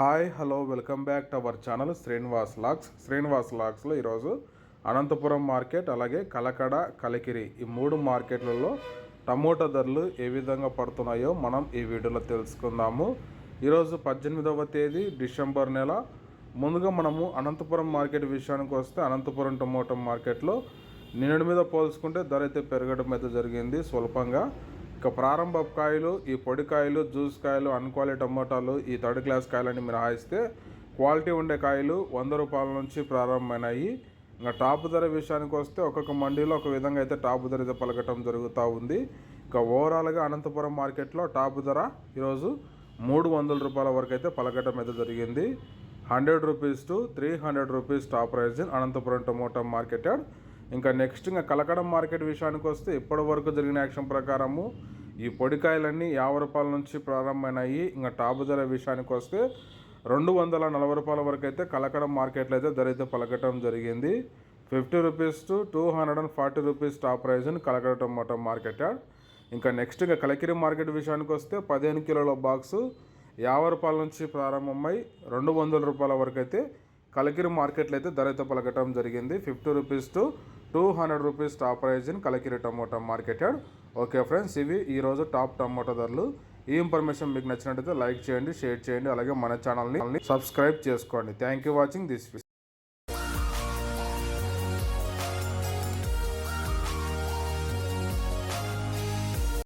Hi hello welcome back to our channel Srinivas lakhs. Srinivas లాక్స్లో ఈరోజు Anantapuram market అలాగే కలకడ కలికిరి ఈ మూడు మార్కెట్లలో టమోటా ధరలు ఏ విధంగా పడుతున్నాయో మనం ఈ వీడియోలో తెలుసుకుందాము. ఈరోజు పద్దెనిమిదవ తేదీ డిసెంబర్ నెల. ముందుగా మనము అనంతపురం మార్కెట్ విషయానికి వస్తే అనంతపురం టమోటా మార్కెట్లో నిన్నటి మీద పోల్చుకుంటే ధర అయితే పెరగడం అయితే జరిగింది. స్వల్పంగా ఇక ప్రారంభ కాయలు ఈ పొడి కాయలు జ్యూస్ కాయలు అన్క్వాలిటీ టమోటాలు ఈ థర్డ్ క్లాస్ కాయలని మినహాయిస్తే క్వాలిటీ ఉండే కాయలు వంద రూపాయల నుంచి ప్రారంభమైనాయి. ఇంకా టాప్ ధర విషయానికి వస్తే ఒక్కొక్క మండీలో ఒక విధంగా అయితే టాప్ ధర అయితే పలకటం జరుగుతూ ఉంది. ఇంకా ఓవరాల్గా అనంతపురం మార్కెట్లో టాప్ ధర ఈరోజు మూడు వందల రూపాయల వరకు అయితే పలకటం అయితే జరిగింది. Hundred rupees to three hundred rupees top price in Anantapuram tomato market ఇంకా నెక్స్ట్ ఇంకా కలకడం మార్కెట్ విషయానికి వస్తే ఇప్పటి వరకు జరిగిన యాక్షన్ ప్రకారము ఈ పొడికాయలన్నీ యాభై రూపాయల నుంచి ప్రారంభమైనాయి. ఇంకా టాప్ ధర విషయానికి వస్తే రెండు వందల నలభై రూపాయల వరకు అయితే కలకడం మార్కెట్లో అయితే ధర అయితే పలకటం జరిగింది. Fifty rupees to two hundred and forty rupees top price Kalakada tomato market. ఇంకా నెక్స్ట్ ఇంకా కలకిరి మార్కెట్ విషయానికి వస్తే పదిహేను కిలోల బాక్సు యాభై రూపాయల నుంచి ప్రారంభమై రెండు వందల రూపాయల వరకు అయితే కలకిరి మార్కెట్లో అయితే ధర అయితే పలకటం జరిగింది. Fifty rupees to two hundred rupees top price in Kalikiri tomato market. Okay friends ఇవి ఈరోజు టాప్ టమాటో ధరలు. ఈ ఇన్ఫర్మేషన్ మీకు నచ్చినట్టయితే లైక్ చేయండి షేర్ చేయండి అలాగే మన ఛానల్ని సబ్స్క్రైబ్ చేసుకోండి. Thank you watching this